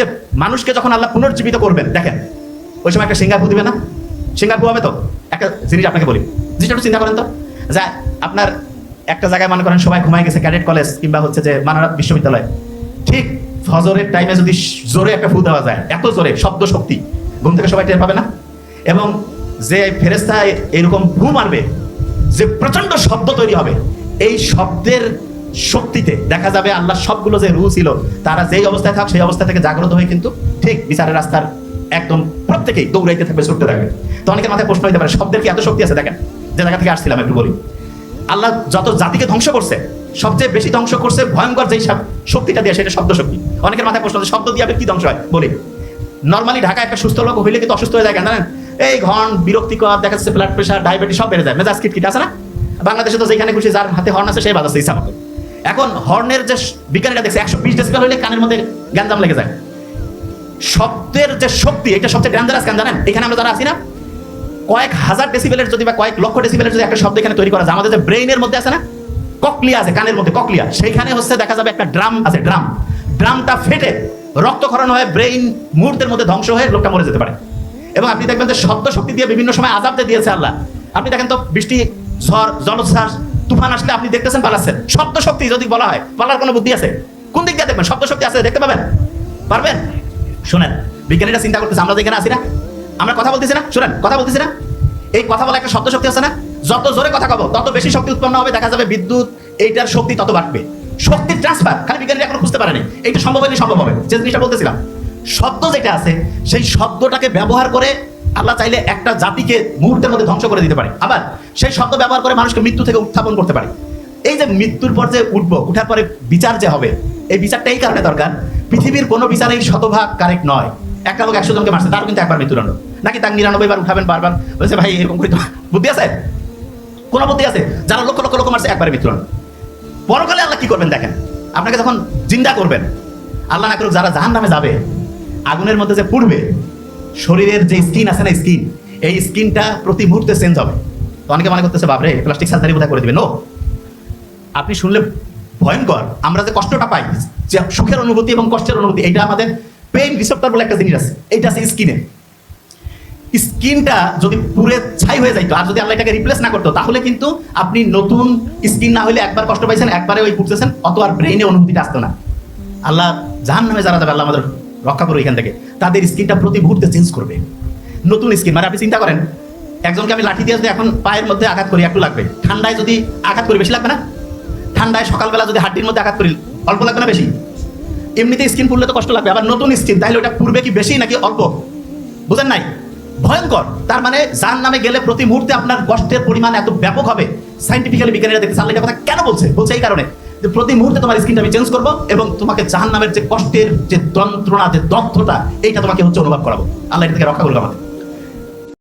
পরবর্তীতে মানুষকে যখন আল্লাহ পুনর্জীবিত করবেন, দেখেন, ওই সময় একটা সিঙ্গাপুর দিবে না? সিঙ্গাপুর হবে তো? একটা জিনিস আপনাকে বলি। জিনিসটা একটু চিন্তা করেন তো। যা আপনার একটা জায়গায় মনে করেন সবাই ঘুমাই গেছে, ক্যাডেট কলেজ কিংবা হচ্ছে যে মানারা বিশ্ববিদ্যালয়। ঠিক ফজরের টাইমে যদি জোরে একটা ফু দেওয়া যায়, এত জোরে, শব্দ শক্তি, ঘুম থেকে সবাই টের পাবে না? এবং যে ফেরেস্তা এরকম ফু মারবে, যে প্রচণ্ড শব্দ তৈরি হবে, এই শব্দের শক্তিতে দেখা যাবে আল্লাহ সবগুলো যে রু ছিল, তারা যেই অবস্থায় থাক, সেই অবস্থা থেকে জাগ্রত হয়ে কিন্তু ঠিক বিচারের রাস্তার একদম প্রত্যেকেই দৌড়াইতে থাকবে, ছুটতে থাকবে। তো অনেকের মাথায় প্রশ্ন হইতে পারে, শব্দের কি এত শক্তি আছে দেখেন? যে জায়গা থেকে আসছিলাম একটু বলি। আল্লাহ যত জাতিকে ধ্বংস করছে, সবচেয়ে বেশি ধ্বংস করছে ভয়ঙ্কর যেই শক্তিটা দিয়ে, সেটা শব্দ শক্তি। অনেকের মাথায় প্রশ্ন শব্দ দিয়ে আবার কি ধ্বংস হয়? বলি। নর্মালি ঢাকা একটা সুস্থ লোক হইলে কিন্তু অসুস্থ হয়ে যায় জানেন? এই ঘন, বিরক্তিকর, দেখা যাচ্ছে ব্লাড প্রেশার ডায়াবেটিস সব বেড়ে যায়। মেজাজ কিটকিট আছে না? বাংলাদেশে তো যেখানে খুশি, যার হাতে হর্ন আছে সেই বাজাচ্ছে ইচ্ছা মতো। এখন হর্নের যে বিজ্ঞানীরা দেখছে, একশো বিশ ডেসিবেল হইলে কানের মধ্যে গ্যাঞ্জাম লেগে যায়। শব্দের যে শক্তি, এটা সবচেয়ে ডেঞ্জারাস কেন জানেন? এখানে আমরা যারা আছি না, কয়েক হাজার ডেসিবেলের যদি বা কয়েক লক্ষ ডেসিবেলের যদি একটা শব্দ এখানে তৈরি করা যায়, আমাদের যে ব্রেইনের মধ্যে আছে না, ককলিয়া আছে, কানের মধ্যে, ককলিয়া। সেইখানে হচ্ছে দেখা যাবে একটা ড্রাম আছে, ড্রাম। ড্রামটা ফেটে রক্তক্ষরণ হয়ে ব্রেইন মুহূর্তের মধ্যে ধ্বংস হয়ে লোকটা মরে যেতে পারে। এবং আপনি দেখবেন যে শব্দ শক্তি দিয়ে বিভিন্ন সময় আজাব দিয়েছে আল্লাহ। আপনি দেখেন তো বৃষ্টি, ঝড়, জলোচ্ছ্বাস তুফান আসলে আপনি দেখতেছেন পালাচ্ছেন। শব্দ শক্তি যদি বলা হয়, পালার কোনো বুদ্ধি আছে? কোন দিক দিয়ে দেখবেন? শব্দ শক্তি আছে, দেখতে পাবেন? পারবেন? শোনেন, বিজ্ঞানীরা চিন্তা করতেছে, আমরা যেখানে আছি না। আমরা কথা বলতেছি না? শোনেন, কথা বলতেছি না? এই কথা বলা একটা শব্দ শক্তি আছে না? যত জোরে কথা কব তত বেশি শক্তি উৎপন্ন হবে, দেখা যাবে বিদ্যুৎ, এইটার শক্তি তত বাড়বে। শক্তির ট্রান্সফার খালি বিজ্ঞানীরা এখনও বুঝতে পারেনি। এইটা সম্ভব হলে সম্ভব হবে। যে জিনিসটা বলতেছিলাম, শব্দ যেটা আছে, সেই শব্দটাকে ব্যবহার করে আল্লাহ চাইলে একটা জাতিকে মুহূর্তের মধ্যে ধ্বংস করে দিতে পারে। আবার সেই শব্দ ব্যবহার করে মানুষকে মৃত্যু থেকে উত্থাপন করতে পারে। এই যে মৃত্যুর পর যে উঠবো, উঠার পরে বিচার যে হবে, এই বিচারটা এই কারণে দরকার। পৃথিবীর কোনো বিচারেই শতভাগ কারেক্ট নয়। একটা লোক একশো জনকে মারছে, তারও কিন্তু একবার মৃত্যুদণ্ড নাকি তার নিরানব্বই বার উঠাবেন বারবার? বলছে, ভাই, এরকম করে বুদ্ধি আছে? কোনো বুদ্ধি আছে? যারা লক্ষ লক্ষ লোক মারছে, একবারে মৃত্যুদণ্ড পরকালে আল্লাহ কি করবেন দেখেন? আপনাকে যখন জিন্দা করবেন, আল্লাহ না করুক যারা জাহান নামে যাবে, আগুনের মধ্যে যে পুড়বে শরীরের যে স্কিন আছে না স্কিন, এই স্কিনটা প্রতি মুহূর্তে চেঞ্জ হবে। তো অনেকে মনে করতেছে, বাপরে, প্লাস্টিক সার্জারি বোধহয় করে দিবে। নো আপনি শুনলে ভয়ঙ্কর। আমরা যে কষ্টটা পাই, যে সুখের অনুভূতি এবং কষ্টের অনুভূতি এটা আমাদের পেইন রিসেপ্টর বলে একটা জিনিস আছে। এইটা আছে স্কিনে। স্কিনটা যদি পুরে ছাই হয়ে যাইতো, আর যদি আল্লাহ এটাকে রিপ্লেস না করতো, তাহলে কিন্তু আপনি নতুন স্কিন না হলে একবার কষ্ট পাইছেন, একবারে ওই পুড়তেছেন, অত আর ব্রেইনে অনুভূতিটা আসতো না। আল্লাহ জাহান নামে যারা যাবে, আল্লাহ আমাদের রক্ষা করবে এখান থেকে। তাদের স্কিনটা প্রতি মুহূর্তে চেঞ্জ করবে। নতুন স্কিন মানে আপনি চিন্তা করেন, একজনকে আমি লাঠি দিয়ে এখন পায়ের মধ্যে আঘাত করি, একটু লাগবে। ঠান্ডায় যদি আঘাত করি, বেশি লাগবে না? ঠান্ডায় সকালবেলা যদি হাড্ডির মধ্যে আঘাত করি, অল্প লাগবে না বেশি? এমনিতে স্কিন পুড়লে তো কষ্ট লাগবে, আবার নতুন স্কিন তাহলে ওটা পূর্বে কি বেশি নাকি অল্প? বুঝেন নাই? ভয়ঙ্কর। তার মানে যার নামে গেলে প্রতি মুহূর্তে আপনার কষ্টের পরিমাণ এত ব্যাপক হবে। সাইন্টিফিক্যালি বিজ্ঞানীরা দেখতে এটা কথা কেন বলছে? বলছে এই কারণে। যে প্রতি মুহূর্তে তোমার স্কিনটা আমি চেঞ্জ করব এবং তোমাকে জাহান নামের যে কষ্টের যে যন্ত্রণা, যে দগ্ধটা এইটা তোমাকে হচ্ছে অনুভব করাবো। আল্লাহ এটা থেকে রক্ষা করব আমাদের।